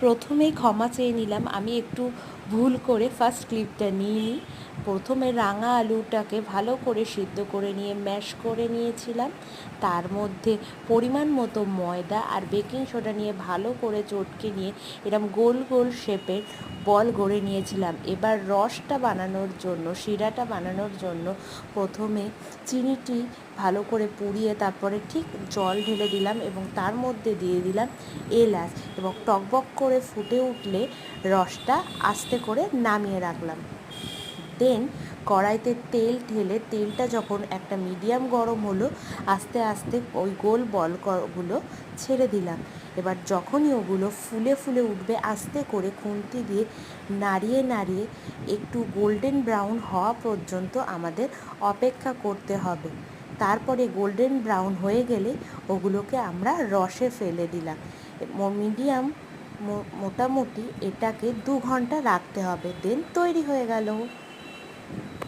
প্রথমেই ক্ষমা চেয়ে নিলাম। আমি একটু ভুল করে ফার্স্ট ক্লিপটা নিয়ে নিই। প্রথমে রাঙা আলুটাকে ভালো করে সিদ্ধ করে নিয়ে ম্যাশ করে নিয়েছিলাম। তার মধ্যে পরিমাণ মতো ময়দা আর বেকিং সোডা নিয়ে ভালো করে চটকে নিয়ে এরম গোল গোল শেপের বল গড়ে নিয়েছিলাম। এবার রসটা বানানোর জন্য, শিরাটা বানানোর জন্য প্রথমে চিনিটি ভালো করে পুড়িয়ে তারপরে ঠিক জল ঢেলে দিলাম এবং তার মধ্যে দিয়ে দিলাম এলাচ এবং টকবক করে ফুটে উঠলে রসটা আস্তে করে নামিয়ে রাখলাম। দেন কড়াইতে তেল ঢেলে, তেলটা যখন একটা মিডিয়াম গরম হলো, আস্তে আস্তে ওই গোল বলগুলো ছেড়ে দিলাম। এবার যখনই ওগুলো ফুলে ফুলে উঠবে, আস্তে করে খুন্তি দিয়ে নাড়িয়ে নাড়িয়ে একটু গোল্ডেন ব্রাউন হওয়া পর্যন্ত আমাদের অপেক্ষা করতে হবে। তারপরে গোল্ডেন ব্রাউন হয়ে গেলে ওগুলোকে আমরা রসে ফেলে দিলাম। মিডিয়াম মোটামুটি এটাকে দু ঘণ্টা রাখতে হবে। দেন তৈরি হয়ে গেল।